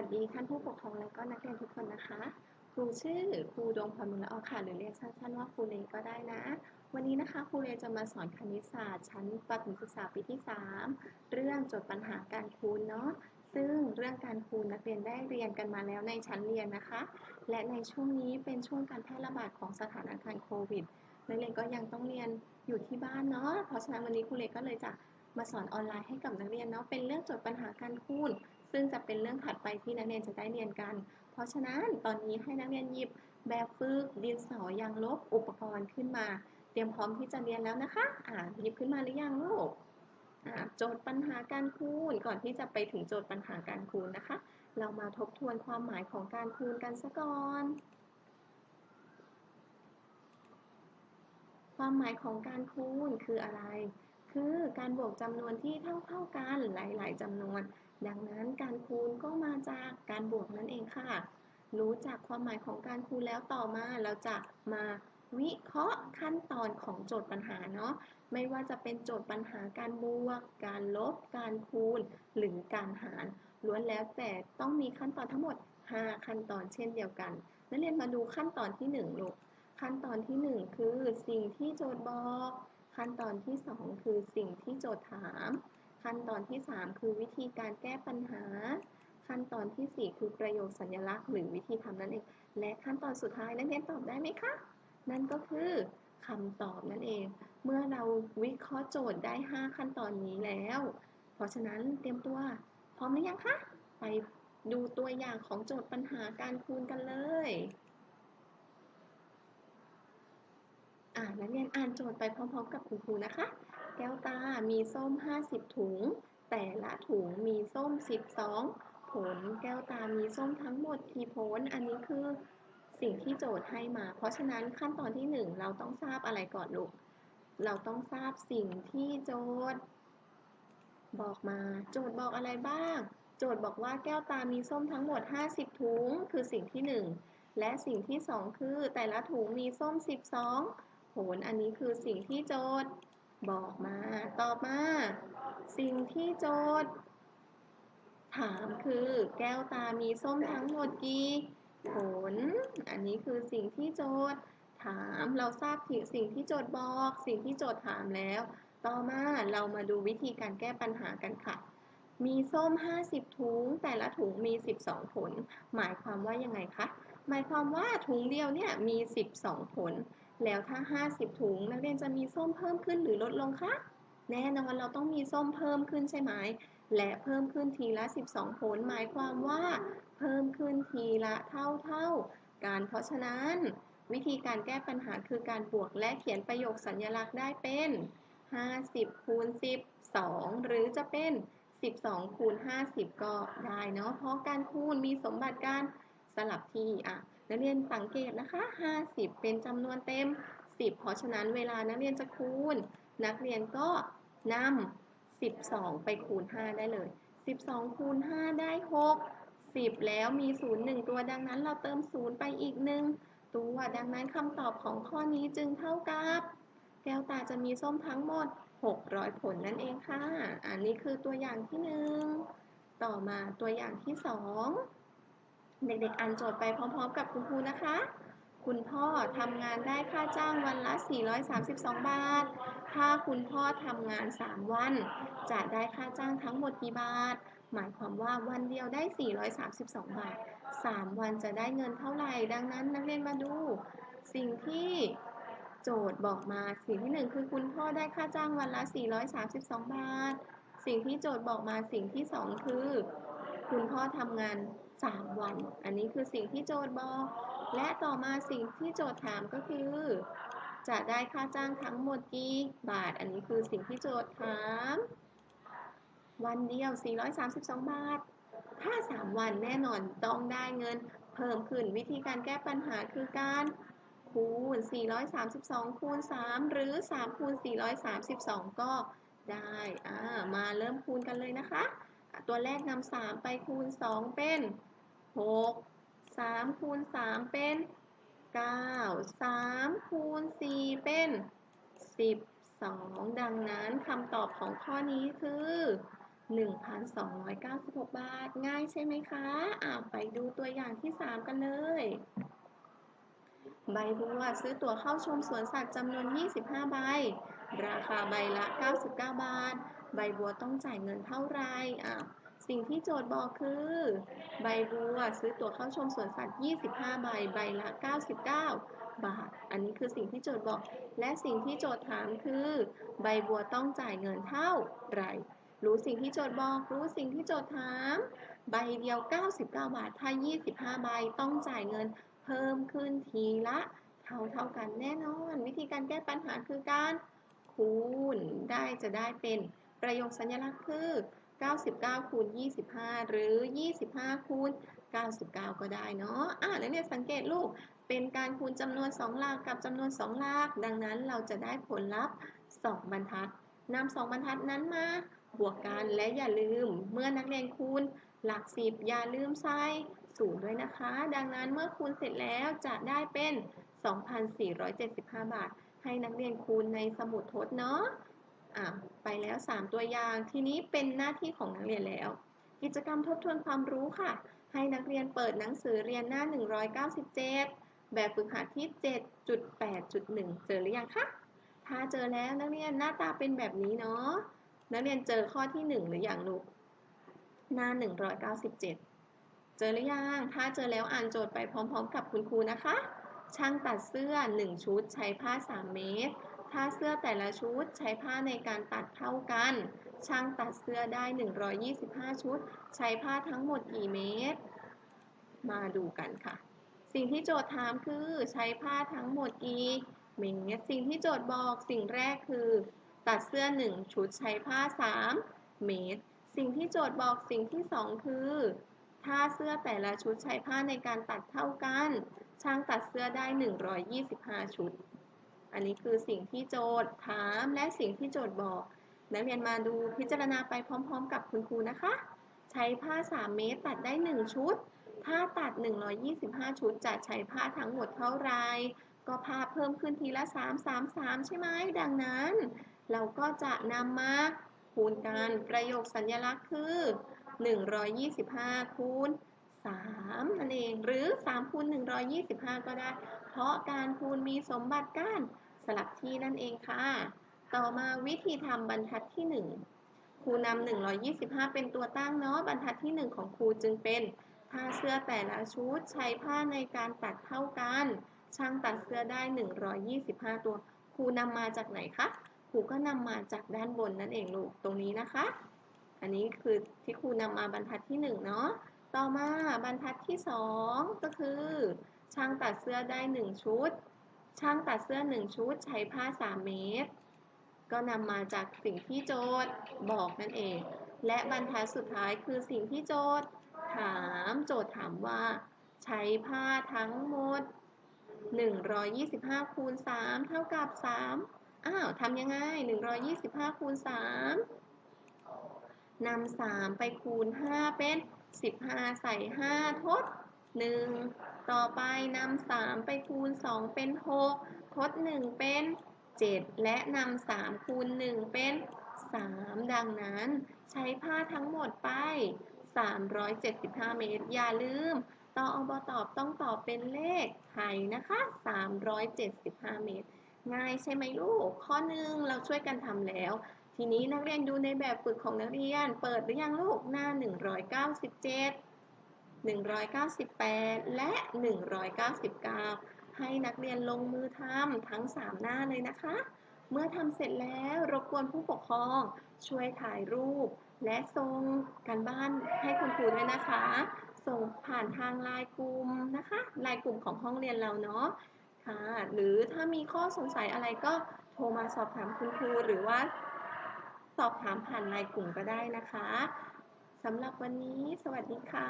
วัสดีท่านผู้ปกครองและก็นักเรียนทุกคนนะคะ ครูชื่อครูดวงพรมุละออค่ะหรือเรียกสั้นๆว่าครูเลก็ได้นะ วันนี้นะคะครูเลจะมาสอนคณิตศาสตร์ชั้นประถมศึกษาปีที่ 3 เรื่องโจทย์ปัญหาการคูณเนาะซึ่งเรื่องการคูณนักเรียนได้เรียนกันมาแล้วในชั้นเรียนนะคะ และในช่วงนี้เป็นช่วงการแพร่ระบาดของสถานการณ์โควิดนักเรียนก็ยังต้องเรียนอยู่ที่บ้านเนาะเพราะฉะนั้นวันนี้ครูเลก็เลยจะมาสอนออนไลน์ให้กับนักเรียนเนาะเป็นเรื่องโจทย์ปัญหาการคูณ ซึ่งจะเป็นเรื่องถัดไปที่นักเรียนจะได้เรียนกัน เพราะฉะนั้นตอนนี้ให้นักเรียนหยิบแบบฝึกดินสอยางลบอุปกรณ์ขึ้นมา เตรียมพร้อมที่จะเรียนแล้วนะคะอ่าหยิบขึ้นมาหรือยังลูกอ่าโจทย์ปัญหาการคูณก่อนที่จะไปถึงโจทย์ปัญหาการคูณนะคะ เรามาทบทวนความหมายของการคูณกันซะก่อน ความหมายของการคูณคืออะไร คือการบวกจำนวนที่เท่าๆกันหลาย ๆจำนวน ดังนั้นการคูณก็มาจากการบวกนั่นเองค่ะ รู้จักความหมายของการคูณแล้วต่อมาเราจะมาวิเคราะห์ขั้นตอนของโจทย์ปัญหาเนาะไม่ว่าจะเป็นโจทย์ปัญหาการบวก การลบ การคูณ หรือการหารล้วนแล้วแต่ต้องมีขั้นตอนทั้งหมด 5 ขั้นตอนเช่นเดียวกันนักเรียนมาดูขั้นตอนที่1ลูกขั้นตอนที่ 1 คือสิ่งที่โจทย์บอก ขั้นตอนที่ 2 คือสิ่งที่โจทย์ถาม ขั้นตอนที่ 3 คือวิธีการแก้ปัญหา ขั้นตอนที่ 4 คือประโยคสัญลักษณ์ หรือวิธีทำนั่นเอง และขั้นตอนสุดท้ายนักเรียนตอบได้ไหมคะ นั่นก็คือคำตอบนั่นเอง เมื่อเราวิเคราะห์โจทย์ได้ 5 ขั้นตอนนี้แล้ว เพราะฉะนั้นเตรียมตัว พร้อมหรือยังคะ ไปดูตัวอย่างของโจทย์ปัญหาการคูณกันเลยอ่านักเรียนอ่านโจทย์ไปพร้อมๆ กับคุณครูนะคะ แก้วตา มีส้ม 50 ถุง แต่ละถุงมีส้ม 12 ผล แก้วตา มีส้มทั้งหมดกี่ผล อันนี้คือสิ่งที่โจทย์ให้มา เพราะฉะนั้นขั้นตอนที่ 1 เราต้องทราบอะไรก่อนลูก เราต้องทราบสิ่งที่โจทย์ บอกมา โจทย์บอกอะไรบ้าง โจทย์บอกว่าแก้วตา มีส้มทั้งหมด 50 ถุง คือสิ่งที่ 1 และสิ่งที่ 2 คือแต่ละถุงมีส้ม 12 ผล อันนี้คือสิ่งที่โจทย์ บอกมา ต่อมา สิ่งที่โจทย์ ถามคือแก้วตามีส้มทั้งหมดกี่ผล อันนี้คือสิ่งที่โจทย์ถาม เราทราบสิ่งที่โจทย์บอก สิ่งที่โจทย์ถามแล้ว ต่อมาเรามาดูวิธีการแก้ปัญหากันค่ะ มีส้ม 50 ถุง แต่ละถุงมี 12 ผล หมายความว่ายังไงคะ หมายความว่าถุงเดียวเนี่ยมี 12 ผล แล้วถ้า 50 ถุง นักเรียนจะมีส้มเพิ่มขึ้นหรือลดลงคะ แน่นอนเราต้องมีส้มเพิ่มขึ้นใช่ไหม และเพิ่มขึ้นทีละ 12 ผล หมายความว่า เพิ่มขึ้นทีละเท่าเท่ากันเพราะฉะนั้น วิธีการแก้ปัญหาคือการบวกและเขียนประโยคสัญลักษณ์ได้เป็น 50คูณ12 หรือจะเป็น 12คูณ50 ก็ได้เนาะ เพราะการคูณมีสมบัติการ ลับที่อะนักเรียนสังเกตนะคะ 50 เป็นจำนวนเต็ม 10 เพราะฉะนั้นเวลานักเรียนจะคูณ นักเรียนก็นำ12 ไปคูณ 5 ได้เลย 12 คูณ 5 ได้ 6 10 แล้วมี 0 1 ตัวดังนั้นเราเติม 0 ไปอีก 1 ตัวดังนั้นคำตอบของข้อนี้จึงเท่ากับ แก้วตาจะมีส้มทั้งหมด 600 ผลนั่นเองค่ะ อันนี้คือตัวอย่างที่ 1 ต่อมาตัวอย่างที่ 2 เด็กๆอ่านโจทย์ไปพร้อม ๆ กับคุณครูนะคะ คุณพ่อทำงานได้ค่าจ้างวันละ 432 บาท ถ้าคุณพ่อทำงาน 3 วัน จะได้ค่าจ้างทั้งหมดกี่บาท หมายความว่าวันเดียวได้ 432 บาท 3 วันจะได้เงินเท่าไหร่ ดังนั้นนักเรียนมาดู สิ่งที่โจทย์บอกมาสิ่งที่ 1 คือคุณพ่อได้ค่าจ้างวันละ 432 บาท สิ่งที่โจทย์บอกมาสิ่งที่ 2 คือ คุณพ่อทำงาน 3 วัน อันนี้คือสิ่งที่โจทย์บอก และต่อมาสิ่งที่โจทย์ถามก็คือ จะได้ค่าจ้างทั้งหมดกี่บาท อันนี้คือสิ่งที่โจทย์ถาม วันเดียว 432 บาท ถ้า 3 วันแน่นอนต้องได้เงินเพิ่มขึ้นวิธีการแก้ปัญหาคือการคูณ 432 คูณ 3 หรือ 3 คูณ 432 ก็ได้อ่ามาเริ่มคูณกันเลยนะคะ ตัวแรกนำ3ไปคูณ 2 เป็น 6 3คูณ3เป็น9 3คูณ4เป็น12ดังนั้นคำตอบของข้อนี้คือ1,296 บาท ง่ายใช่ไหมคะอ่าไปดูตัวอย่างที่ 3 กันเลย ใบบัวซื้อตั๋วเข้าชมสวนสัตว์จำนวน 25 ใบ ราคาใบละ 99 บาท ใบบัวต้องจ่ายเงินเท่าไหร่อ่า สิ่งที่โจทย์บอกคือ ใบบัวซื้อตั๋วเข้าชมสวนสัตว์ 25 ใบ ใบละ 99 บาท อันนี้คือสิ่งที่โจทย์บอก และสิ่งที่โจทย์ถามคือ ใบบัวต้องจ่ายเงินเท่าไหร่ รู้สิ่งที่โจทย์บอก รู้สิ่งที่โจทย์ถาม ใบเดียว 99 บาท ถ้า 25 ใบต้องจ่ายเงินเพิ่มขึ้นทีละเท่าเท่ากันแน่นอน วิธีการแก้ปัญหาคือการคูณ ได้จะได้เป็นประโยคสัญลักษณ์คือ 99คูณ25 หรือ 25คูณ99 ก็ได้เนาะอะนักเรียนสังเกตลูก เป็นการคูณจำนวน 2 หลักกับจำนวน 2 หลัก ดังนั้นเราจะได้ผลลัพธ์ 2 บรรทัดนำ2บรรทัดนั้นมาบวกกันและอย่าลืม เมื่อนักเรียนคูณหลัก 10 อย่าลืมใส่ศูนย์ด้วยนะคะ ดังนั้นเมื่อคูณเสร็จแล้วจะได้เป็น 2,475 บาท ให้นักเรียนคูณในสมุดทดเนาะ อะไปแล้ว 3 ตัวอย่าง ทีนี้เป็นหน้าที่ของนักเรียนแล้ว กิจกรรมทบทวนความรู้ค่ะ ให้นักเรียนเปิดหนังสือเรียนหน้า 197 แบบฝึกหัดที่ 7.8.1 เจอหรือยังคะ ถ้าเจอแล้วนักเรียนหน้าตาเป็นแบบนี้เนาะ นักเรียนเจอข้อที่ 1 หรือยังลูก หน้า 197 เจอหรือยัง ถ้าเจอแล้วอ่านโจทย์ไปพร้อม ๆ กับคุณครูนะคะ ช่างตัดเสื้อ 1 ชุดใช้ผ้า 3 เมตร ถ้าเสื้อแต่ละชุดใช้ผ้าในการตัดเท่ากัน ช่างตัดเสื้อได้ 125 ชุด ใช้ผ้าทั้งหมดกี่เมตร มาดูกันค่ะ สิ่งที่โจทย์ถามคือใช้ผ้าทั้งหมดกี่เมตร สิ่งที่โจทย์บอกสิ่งแรกคือ ตัดเสื้อ 1 ชุดใช้ผ้า 3 เมตร สิ่งที่โจทย์บอกสิ่งที่ 2 คือ ถ้าเสื้อแต่ละชุดใช้ผ้าในการตัดเท่ากัน ช่างตัดเสื้อได้ 125 ชุด อันนี้คือสิ่งที่โจทย์ถามและสิ่งที่โจทย์บอก นักเรียนมาดูพิจารณาไปพร้อม ๆ กับคุณครูนะคะ ใช้ผ้า 3 เมตรตัดได้ 1 ชุด ถ้าตัด 125 ชุด จะใช้ผ้าทั้งหมดเท่าไร ก็ผ้าเพิ่มขึ้นทีละ 3 3 3 ใช่ไหม ดังนั้น เราก็จะนำมาคูณกัน ประโยคสัญลักษณ์คือ 125คูณ 3นั่นเองหรือ3คูณ125 ก็ได้ เพราะการคูณมีสมบัติการสลับที่นั่นเองค่ะ ต่อมาวิธีทำบรรทัดที่ 1ครูนำ125 เป็นตัวตั้งเนาะบรรทัดที่ 1 ของครูจึงเป็นผ้าเสื้อแต่ละชุดใช้ผ้าในการตัดเท่ากัน ช่างตัดเสื้อได้ 125 ตัวครูนำมาจากไหนคะครูก็นำมาจากด้านบนนั่นเองลูกตรงนี้นะคะ อันนี้คือที่ครูนำมาบรรทัดที่ 1 เนาะ ต่อมาบรรทัดที่ 2 ก็คือ ช่างตัดเสื้อได้ 1 ชุด ช่างตัดเสื้อ 1 ชุดใช้ผ้า 3 เมตร ก็นำมาจากสิ่งที่โจทย์บอกนั่นเอง และบรรทัดสุดท้ายคือสิ่งที่โจทย์ถามโจทย์ถามว่า ใช้ผ้าทั้งหมด 125คูณ3เท่ากับ 3 อ้าวทำยังไง 125คูณ3นำ3ไปคูณ 5 เป็น 15ใส่5ทด1ต่อไปนำ3ไปคูณ2เป็น6ทด1เป็น7และนำ3คูณ1เป็น3ดังนั้นใช้ผ้าทั้งหมดไป375เมตร อย่าลืมตออบตอบต้องตอบเป็นเลขไทยนะคะ375เมตร ง่ายใช่ไหมลูก ข้อหนึ่งเราช่วยกันทำแล้ว ทีนี้นักเรียนดูในแบบฝึกของนักเรียน เปิดหรือยังลูกหน้า 197 198 และ 199 ให้นักเรียนลงมือทำทั้ง 3 หน้าเลยนะคะ เมื่อทำเสร็จแล้วรบกวนผู้ปกครอง ช่วยถ่ายรูป และส่งกันบ้านให้คุณครูด้วยนะคะ ส่งผ่านทางไลน์กลุ่มนะคะไลน์กลุ่มของห้องเรียนเราเนาะค่ะ หรือถ้ามีข้อสงสัยอะไรก็โทรมาสอบถามคุณครูหรือว่า สอบถามผ่านไลน์กลุ่มก็ได้นะคะสำหรับวันนี้สวัสดีค่ะ